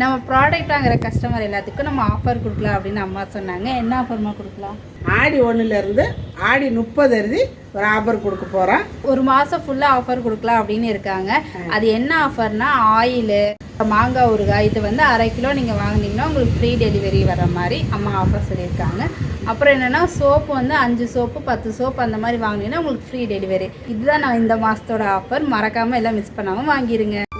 நம்ம ப்ராடக்ட் வாங்குற கஸ்டமர் எல்லாத்துக்கும் நம்ம ஆஃபர் கொடுக்கலாம் அப்படின்னு அம்மா சொன்னாங்க. என்ன ஆஃபர்மா கொடுக்கலாம்? ஆடி ஒன்றுலேருந்து ஆடி முப்பது இறுதி ஒரு ஆஃபர் கொடுக்க போகிறோம் ஒரு மாதம் ஃபுல்லாக ஆஃபர் கொடுக்கலாம் அப்படின்னு இருக்காங்க. அது என்ன ஆஃபர்னா ஆயிலு மாங்காய் ஊறுகாய் இது வந்து அரை கிலோ நீங்கள் வாங்குனீங்கன்னா உங்களுக்கு ஃப்ரீ டெலிவரி வர மாதிரி அம்மா ஆஃபர் சொல்லியிருக்காங்க. அப்புறம் என்னென்னா சோப்பு வந்து அஞ்சு சோப்பு பத்து சோப்பு அந்த மாதிரி வாங்கினீங்கன்னா உங்களுக்கு ஃப்ரீ டெலிவரி இதுதான் நான் இந்த மாதத்தோட ஆஃபர் மறக்காமல் எல்லாம் மிஸ் பண்ணாமல் வாங்கிருங்க.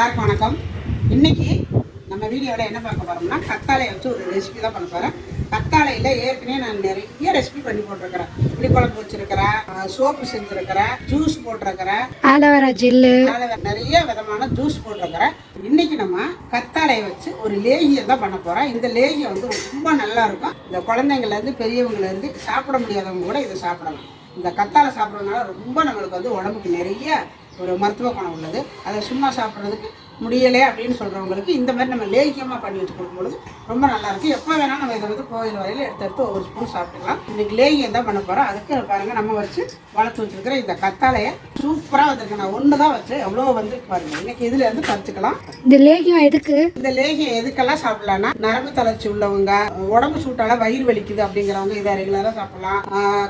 எல்லாருக்கும் வணக்கம். இன்னைக்கு நம்ம வீடியோவில் என்ன பார்க்க போறோம்னா கத்தாழையை வச்சு ஒரு ரெசிபி தான் பண்ண போகிறேன் கத்தாழையில் ஏற்கனவே நான் நிறைய ரெசிபி பண்ணி போட்டிருக்கிறேன். புளிக்குழம்பு வச்சிருக்கிறேன் சோப்பு செஞ்சுருக்கிறேன் ஜூஸ் போட்டிருக்கிறேன். Aloe vera gel. நிறைய விதமான ஜூஸ் போட்டிருக்கிறேன். இன்னைக்கு நம்ம கத்தாழையை வச்சு ஒரு லேகியம் தான் பண்ண போகிறோம் இந்த லேகியம் வந்து ரொம்ப நல்லா இருக்கும். இந்த குழந்தைங்கள்லேருந்து பெரியவங்கலேருந்து சாப்பிட முடியாதவங்க கூட இதை சாப்பிடலாம். இந்த கத்தாழை சாப்பிட்றதுனால ரொம்ப நம்மளுக்கு வந்து உடம்புக்கு நிறைய ஒரு மருத்துவ குணம் உள்ளது. அதை சும்மா சாப்பிட்றதுக்கு முடியலை அப்படின்னு சொல்கிறவங்களுக்கு இந்த மாதிரி நம்ம லேகியமாக பண்ணி வச்சு கொடுக்கும்பொழுது ரொம்ப நல்லா இருக்கும். எப்போ வேணாலும் நம்ம இதை வந்து கோயில் வரையில் எடுத்து எடுத்து ஒவ்வொரு ஸ்பூன் சாப்பிட்டுக்கலாம். இன்னைக்கு லேகியம் தான் பண்ண போகிறோம் அதுக்கு பாருங்கள் நம்ம வச்சு வளர்த்து வச்சிருக்கிற இந்த கத்தாழையை சூப்பராக வந்திருக்கு நான் ஒன்று தான் வச்சு எவ்வளோ வந்து பாருங்க. இன்னைக்கு இதுல இருந்து பறிச்சுக்கலாம். இந்த லேகியம் எதுக்கு? இந்த லேகியம் எதுக்கெல்லாம் சாப்பிடலாம்னா நரம்பு தளர்ச்சி உள்ளவங்க உடம்பு சூட்டால வயிறு வலிக்குது அப்படிங்கிறவங்க இதை ரெகுலராக சாப்பிடலாம்.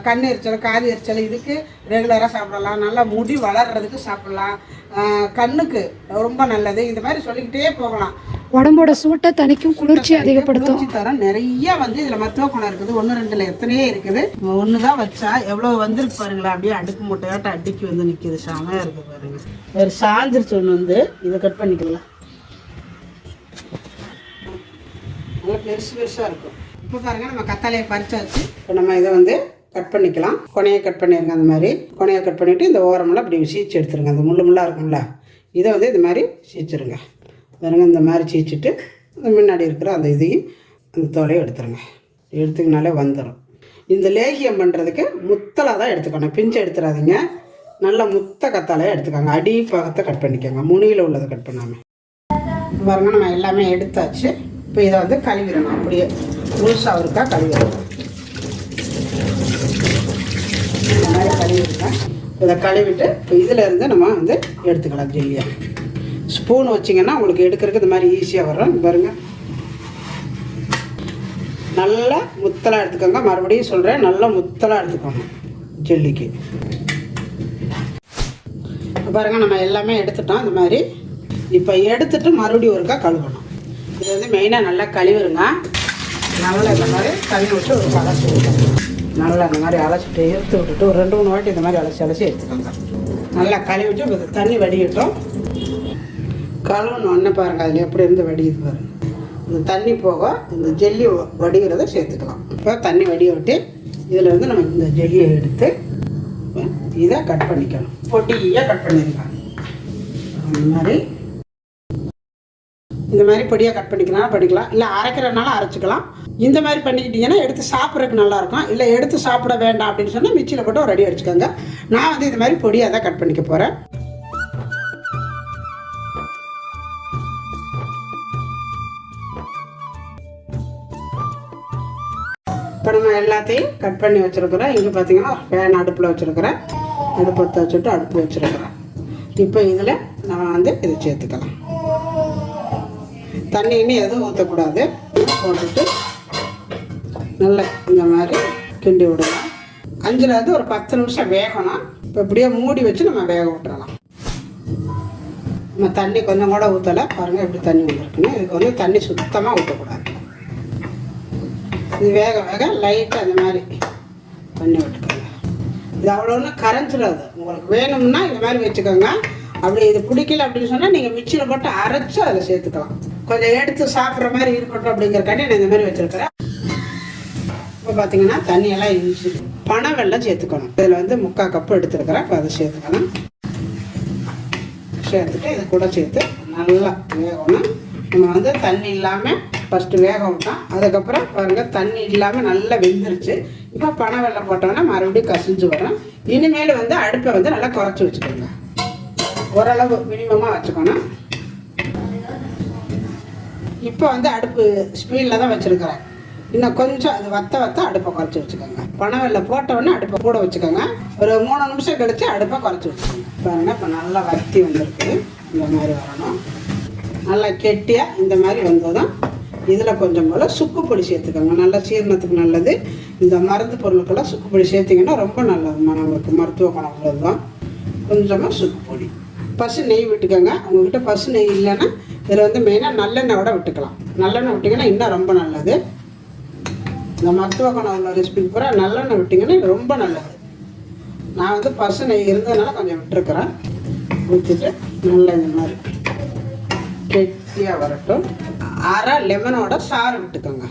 கண் எரிச்சல் காது எரிச்சல் இதுக்கு ரெகுலராக சாப்பிடலாம். நல்லா முடி வளர்றதுக்கு சாப்பிடலாம். கண்ணுக்கு ரொம்ப நல்லது. இந்த மாதிரி சொல்லிக்கிட்டே போகலாம். உடம்போட சூட்டை தணிக்கும் குளிர்ச்சி அதிகப்படுத்தும். தரம் நிறைய வந்து இதுல மருத்துவ குணம் இருக்குது. ஒன்று ரெண்டுல எத்தனையோ இருக்குது. ஒன்று தான் வச்சா எவ்வளோ வந்திருக்கு பாருங்களேன் அப்படியே அடுக்கு மூட்டையாட்ட அடிக்கி வந்து நிற்கிது செமையா இருக்கு பாருங்க. ஒரு சாஞ்சிருச்சு ஒன்று வந்து. இதை கட் பண்ணிக்கலாம். நல்லா பெருசு பெருசாக இருக்கும். இப்போ பாருங்க நம்ம கத்தாழையை பறிச்சாச்சு. இப்போ நம்ம இதை வந்து கட் பண்ணிக்கலாம். கொனையை கட் பண்ணிடுங்க அந்த மாதிரி. கொனையை கட் பண்ணிவிட்டு இந்த ஓரமெல்லாம் இப்படி சீச்சு எடுத்துருங்க. அந்த முள்ளு முள்ளாக இருக்கும்ல. இதை வந்து இந்த மாதிரி சீச்சிருங்க. பாருங்க இந்த மாதிரி சீச்சிட்டு இந்த முன்னாடி இருக்கிற அந்த இதையும் அந்த தோலையும் எடுத்துருங்க. எடுத்துக்கினாலே வந்துடும் இந்த லேகியம் பண்ணுறதுக்கு முத்தலாக தான் எடுத்துக்கணும். பிஞ்சு எடுத்துடாதீங்க நல்ல முத்த கத்தாலையாக எடுத்துக்கோங்க. அடி பக்கத்தை கட் பண்ணிக்கோங்க. முனியில் உள்ளதை கட் பண்ணாமல் பாருங்க நம்ம எல்லாமே எடுத்தாச்சு. இப்போ இதை வந்து கழுவிடணும். அப்படியே முழுசாக இருக்கா கழுவிடணும் இந்த கழுவிருக்கேன் இதை கழுவிட்டு இப்போ இதில் இருந்து நம்ம வந்து எடுத்துக்கலாம் ஜெல்லியா ஸ்பூன் வச்சிங்கன்னா உங்களுக்கு எடுக்கிறதுக்கு இந்த மாதிரி ஈஸியாக வரும். பாருங்கள் பாருங்க. நல்லா முத்தலாக எடுத்துக்கோங்க. மறுபடியும் சொல்கிறேன் நல்லா முத்தலாக எடுத்துக்கோங்க ஜெல்லிக்கு. பாருங்கள் பாருங்க நம்ம எல்லாமே எடுத்துட்டோம். இந்த மாதிரி. இப்போ எடுத்துட்டு மறுபடியும் ஒருக்கா கழுவணும். இது வந்து மெயினாக நல்லா கழுவிடுங்க நல்லா இந்த மாதிரி கழுவி விட்டு ஒரு பழம் விட்டுக்கணும் நல்லா இந்த மாதிரி அலசிட்டு எடுத்து விட்டுட்டு ஒரு ரெண்டு மூணு வாட்டி இந்த மாதிரி அலசி அலசி எடுத்துக்கோங்க. நல்லா கழுவிட்டு இப்போ தண்ணி வடிகட்டும். கழுவணும் ஒன்று பாருங்கள் அதில் எப்படி இருந்து வடியுது பாருங்க. இந்த தண்ணி போக இந்த ஜெல்லி வடிகிறத சேர்த்துக்கலாம். இப்போ தண்ணி வடிய விட்டு இதில் வந்து நம்ம இந்த ஜெல்லியை எடுத்து இதை கட் பண்ணிக்கணும். பொட்டியாக கட் பண்ணிடலாம். அந்த மாதிரி இந்த மாதிரி பொடியாக கட் பண்ணிக்கலாம் பண்ணிக்கலாம். இல்லை அரைக்கிறனால அரைச்சிக்கலாம். இந்த மாதிரி பண்ணிக்கிட்டீங்கன்னா எடுத்து சாப்பிட்றதுக்கு நல்லாயிருக்கும். இல்லை எடுத்து சாப்பிட வேண்டாம் அப்படின்னு சொன்னால் மிக்சியில் போட்டு ரெடி அடிச்சுக்கோங்க. நான் வந்து இது மாதிரி பொடியாக தான் கட் பண்ணிக்க போகிறேன் இப்போ நம்ம எல்லாத்தையும் கட் பண்ணி வச்சுருக்குறோம். இங்கே பார்த்தீங்கன்னா ஃபேன் அடுப்பில் வச்சுருக்குறேன். அடுப்பு வச்சுட்டு அடுப்பு வச்சுருக்குறேன். இப்போ இதில் நம்ம வந்து இதை சேர்த்துக்கலாம். தண்ணி எதுவும் ஊற்றக்கூடாது போட்டுட்டு நல்லா இந்த மாதிரி கிண்டி விடலாம். அஞ்சுலேருந்து ஒரு பத்து நிமிஷம் வேகணும். இப்போ இப்படியே மூடி வச்சு நம்ம வேக விட்டுறலாம். நம்ம தண்ணி கொஞ்சம் கூட ஊற்றலை பாருங்கள் எப்படி தண்ணி வந்துருக்குன்னு இதுக்கு வந்து தண்ணி சுத்தமாக ஊற்றக்கூடாது இது வேக வேக லைட்டாக அந்த மாதிரி பண்ணி விட்டுக்கோங்க. இது அவ்வளோன்னு கரைஞ்சிடாது. உங்களுக்கு வேணும்னா இந்த மாதிரி வச்சுக்கோங்க. அப்படி இது பிடிக்கல அப்படின்னு சொன்னால் நீங்கள் மிக்சியில் போட்டு அரைச்சி அதில் சேர்த்துக்கலாம். கொஞ்சம் எடுத்து சாப்பிட்ற மாதிரி இருக்கட்டும் அப்படிங்கிறக்காண்டி நான் இந்த மாதிரி வச்சுருக்கிறேன். இப்போ பார்த்தீங்கன்னா தண்ணியெல்லாம் இருந்துச்சு பனை வெள்ளம் சேர்த்துக்கணும். இதில் வந்து முக்கால் கப்பு எடுத்துருக்கிறேன். இப்போ அதை சேர்த்துக்கணும். சேர்த்துட்டு இது கூட சேர்த்து நல்லா வேகணும். நம்ம வந்து தண்ணி இல்லாமல் ஃபஸ்ட்டு வேக விட்டோம். அதுக்கப்புறம் பாருங்கள் தண்ணி இல்லாமல் நல்லா வெந்துருச்சு. இப்போ பனை வெள்ளம் போட்டோம்னா மறுபடியும் கசிஞ்சு வரும். இனிமேல் வந்து அடுப்பை வந்து நல்லா குறைச்சி வச்சுக்கோங்க. ஓரளவு மினிமமாக வச்சுக்கணும். இப்போ வந்து அடுப்பு ஸ்பீடில் தான் வச்சுருக்கிறேன். இன்னும் கொஞ்சம் அது வத்த வத்த அடுப்பை குறைச்சி வச்சுக்கோங்க. இல்லை போட்டோடனே அடுப்பை கூட வச்சுக்கோங்க. ஒரு மூணு நிமிஷம் கழித்து அடுப்பை குறைச்சி வச்சுக்கோங்க. பாருங்க இப்போ நல்லா வத்தி வந்திருக்கு. இந்த மாதிரி வரணும். நல்லா கெட்டியாக இந்த மாதிரி வந்ததும் இதில் கொஞ்சம் போல் சுக்கு பொடி சேர்த்துக்கோங்க. நல்லா சீரணத்துக்கு நல்லது. இந்த மருந்து பொருளுக்கெல்லாம் சுக்கு பொடி சேர்த்திங்கன்னா ரொம்ப நல்லது நம்மளுக்கு மருத்துவ குணம் உள்ளதுதான். கொஞ்சமாக சுக்கு பொடி. பசு நெய் விட்டுக்கோங்க. உங்கள்கிட்ட பசு நெய் இல்லைன்னா இதில் வந்து மெயினாக நல்லெண்ணெய் விட விட்டுக்கலாம். நல்லெண்ணெய் விட்டிங்கன்னா இன்னும் ரொம்ப நல்லது. இந்த மருத்துவ குணம் உள்ள ரெசிபி பூரா நல்லெண்ணெய் விட்டிங்கன்னா ரொம்ப நல்லது. நான் வந்து பசு நெய் இருந்ததுனால கொஞ்சம் விட்டுருக்குறேன். ஊற்றிட்டு நல்ல இந்த மாதிரி கெட்டியாக வரட்டும். அரை லெமனோட சாறு விட்டுக்கோங்க.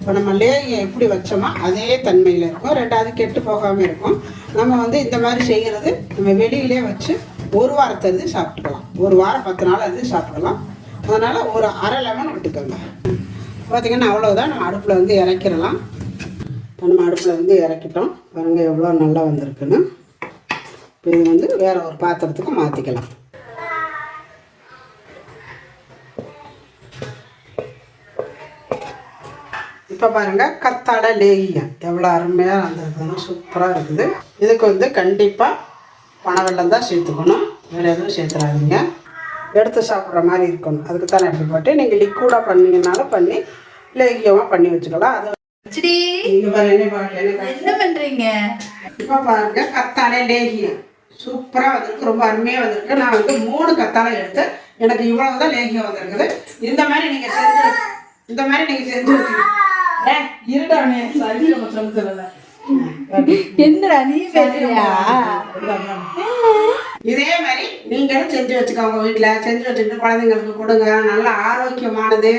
இப்போ நம்ம லேயை எப்படி வச்சோமோ அதே தன்மையில் இருக்கும். ரெண்டாவது கெட்டு போகாமல் இருக்கும். நம்ம வந்து இந்த மாதிரி செய்கிறது நம்ம வெளியிலே வச்சு ஒரு வாரத்தை இருந்து சாப்பிட்டுக்கலாம். ஒரு வாரம் பத்து நாள் இருந்து சாப்பிடலாம். அதனால் ஒரு அரை லெமன் விட்டுக்கோங்க. பார்த்திங்கன்னா அவ்வளோதான் நம்ம அடுப்பில் வந்து இறக்கிடலாம். இப்போ நம்ம அடுப்பில் வந்து இறக்கிட்டோம். பாருங்கள் எவ்வளோ நல்லா வந்திருக்குன்னு. இப்போ இது வந்து வேறு ஒரு பாத்திரத்துக்கு மாற்றிக்கலாம் இப்போ பாருங்க கத்தாடை லேகியம். எவ்வளோ அருமையாக வந்திருக்குதுன்னு சூப்பராக இருக்குது. இதுக்கு வந்து கண்டிப்பாக பனவெல்லம் தான் சேர்த்துக்கணும். வேறு எதுவும் சேர்த்துறாதீங்க. எடுத்து சாப்பிட்ற மாதிரி இருக்கணும். அதுக்கு தான் நான் இப்படி போட்டு நீங்கள் லிக்விடாக பண்ணீங்கனாலும் பண்ணி லேகியமாக பண்ணி வச்சுக்கலாம். அது என்ன பண்றீங்க? இப்போ பாருங்க கத்தாழை லேகியம். சூப்பராக வந்திருக்கு. ரொம்ப அருமையாக வந்திருக்கு. நான் வந்து மூணு கத்தாழை எடுத்து எனக்கு இவ்வளவு தான் லேகியம் வந்திருக்குது. இந்த மாதிரி நீங்கள் செஞ்சு இந்த மாதிரி நீங்கள் செஞ்சு வச்சுக்கணும் இருடானே சரி நம்ம சொல்ல சொல்லலை எந்திரா நீ பேசுறியா? இதே மாதிரி நீங்களும் செஞ்சு வச்சுக்கோங்க வீட்டில் செஞ்சு வச்சுட்டு குழந்தைங்களுக்கு கொடுங்க. நல்ல ஆரோக்கியமானது.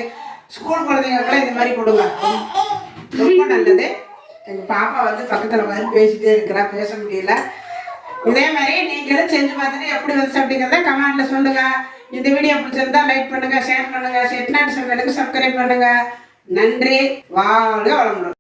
ஸ்கூல் குழந்தைங்களுக்குலாம் இந்த மாதிரி கொடுங்க. ரொம்ப நல்லது. எங்கள் பாப்பா வந்து பக்கத்தில் வந்து பேசிட்டே இருக்கிறா. பேச முடியல. இதே மாதிரி நீங்களும் செஞ்சு பார்த்துட்டு எப்படி வந்துச்சு அப்படிங்கிறத கமெண்ட்ல சொல்லுங்க. இந்த வீடியோ பிடிச்சிருந்தா லைக் பண்ணுங்க ஷேர் பண்ணுங்க செட்நாட் சேனலுக்கு சப்ஸ்கிரைப் பண்ணுங்க. நன்றி. வாழ்க வளமுடன்.